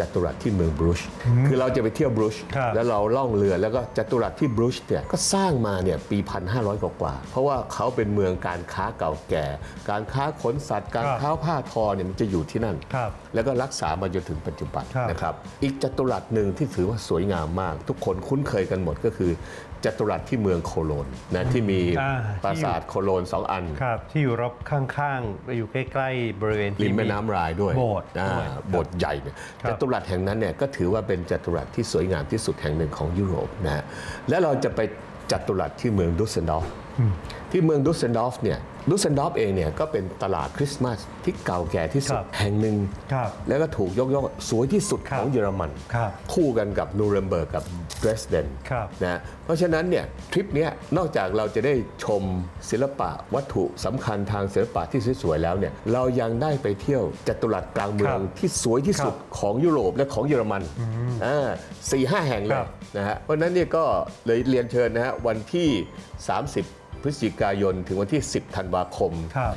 จัตุรัสที่เมืองบรูชคือเราจะไปเที่ยวบรูชครับแล้วเราล่องเรือแล้วก็จัตุรัสที่บรูชเนี่ยก็สร้างมาเนี่ยปี 1,500 กว่าๆเพราะว่าเขาเป็นเมืองการค้าเก่าแก่ การค้าขนสัตว์ การครับค้าผ้าทอเนี่ยมันจะอยู่ที่นั่นครับแล้วก็รักษามาจนถึงปัจจุบันครับนะครับอีกจัตุรัสหนึ่งที่ถือว่าสวยงามมาก ทุกคนคุ้นเคยกันหมดก็คือจัตุรัสที่เมืองโคโลนนะที่มีอ่าปราสาทโคโลนสองอันครับที่อยู่รอบข้างๆอยู่ใกล้ๆบริเวณที่ริมแม่น้ำรายด้วยโบสถ์อ่าด้วยโบสถ์ใหญ่เนี่ยครับจัตุรัสแห่งนั้นเนี่ยก็ถือว่าเป็นจัตุรัสที่สวยงามที่สุดแห่งหนึ่งของยุโรปนะฮะและเราจะไปจัตุรัสที่เมืองดุสเซนดอฟที่เมืองดุสเซนดอฟเนี่ยดุสเซนดอฟเองเนี่ยก็เป็นตลาดคริสต์มาสที่เก่าแก่ที่สุคดรับแห่งหนึ่ง ครับแล้วก็ถูกยกย่องสวยที่สุดครับของเยอรมันครับคู่กันกับนูเรมเบิร์กกับเดรสเดนครับ นะเพราะฉะนั้นเนี่ยทริปเนี้ยนอกจากเราจะได้ชมศิลปะวัตถุสำคัญทางศิลปะที่สวยๆแล้วเนี่ยเรายังได้ไปเที่ยวจัตุรัสกลางเมืองครับที่สวยที่สุดครับของยุโรปและของเยอรมันอ่าสี่ห้าแห่งเลคยรับนะฮะเพราะฉะนั้นเนี่ยก็เลยเรียนเชิญนะฮะวันที่ 30 พฤศจิกายนถึงวันที่ 10 ธันวาคมครับ